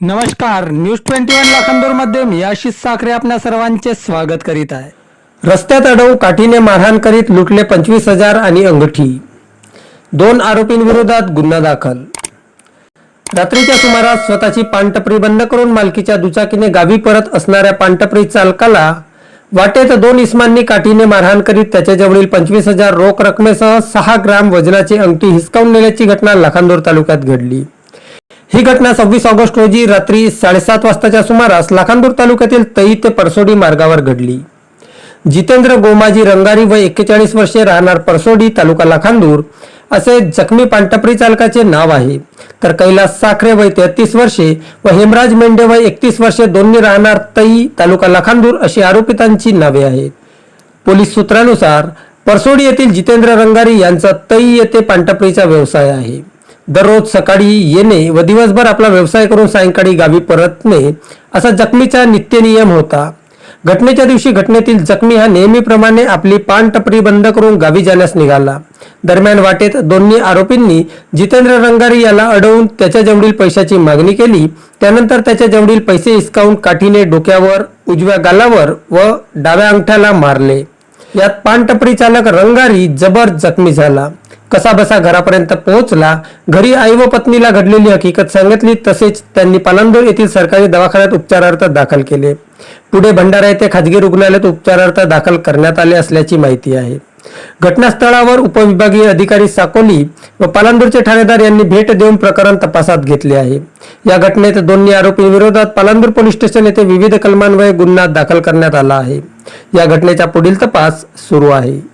नमस्कार news twenty one लाखांदूरमध्ये मी आशिष साखरे आपल्या सर्वांचे स्वागत करीत आहे. रस्त्यात अडवू काठीने मारहाण करीत लुटले पंचवीस हजार आणि अंगठी. दोन आरोपींविरोधात गुन्हा दाखल. रात्रीच्या सुमारास स्वतःची पानटपरी बंद करून मालकीच्या दुचाकीने गावी परत असणाऱ्या पानटपरी चालकाला वाटेत दोन इस्मांनी काठीने मारहाण करीत त्याच्याजवळील पंचवीस हजार रोख रकमेसह सहा ग्राम वजनाची अंगठी हिसकावून नेल्याची घटना लाखांदूर तालुक्यात घडली. ही घटना सव्वीस ऑगस्ट रोजी रात्री साडेसात वाजताच्या सुमारास लाखांदूर तालुक्यातील तई ते परसोडी मार्गावर घडली. जितेंद्र गोमाजी रंगारी व एक्केचाळीस वर्षे राहणार परसोडी तालुका लाखांदूर असे जखमी पांटपरी चालकाचे नाव आहे. तर कैलास साखरे वय तेहतीस वर्षे व हेमराज मेंढे वय एकतीस वर्षे दोन्ही राहणार तई तालुका लाखांदूर अशी आरोपितांची नावे आहेत. पोलीस सूत्रानुसार परसोडी येथील जितेंद्र रंगारी यांचा तई येथे पांटपरीचा व्यवसाय आहे. दररोज सकाळी येणे व दिवसभर आपला व्यवसाय करून सायंकाळी गावी परतणे असा जखमीचा नित्यनियम होता. घटनेच्या दिवशी घटनेतील जखमी हा नेहमीप्रमाणे आपली पानटपरी बंद करून गावी जाण्यास निघाला. दरम्यान वाटेत दोन्ही आरोपींनी जितेंद्र रंगारी याला अडवून त्याच्याजवळील पैशाची मागणी केली. त्यानंतर त्याच्याजवळील पैसे हिसकावून काठीने डोक्यावर उजव्या गालावर व डाव्या अंगठ्याला मारले. यात पानटपरी चालक रंगारी जबर जखमी झाला. कसा बसा घरापर्यंत पोहोचला घरी आई व पत्नीला घडलेली हकीकत सांगितली तसेच त्यांनी पालंदूर येथील सरकारी दवाखान्यात उपचारार्थ दाखल केले. पुढे भंडारा येथे खाजगी रुग्णालयात उपचारार्थ दाखल करण्यात आले असल्याची माहिती आहे. घटनास्थळावर उपविभागीय अधिकारी साकोली व पालांदूरचे ठाणेदार यांनी भेट देऊन प्रकरण तपासात घेतले आहे. या घटनेत दोन्ही आरोपींविरोधात पालांदूर पोलीस स्टेशन येथे विविध कलमान्वये गुन्हा दाखल करण्यात आला आहे. या घटनेचा पुढील तपास सुरू आहे.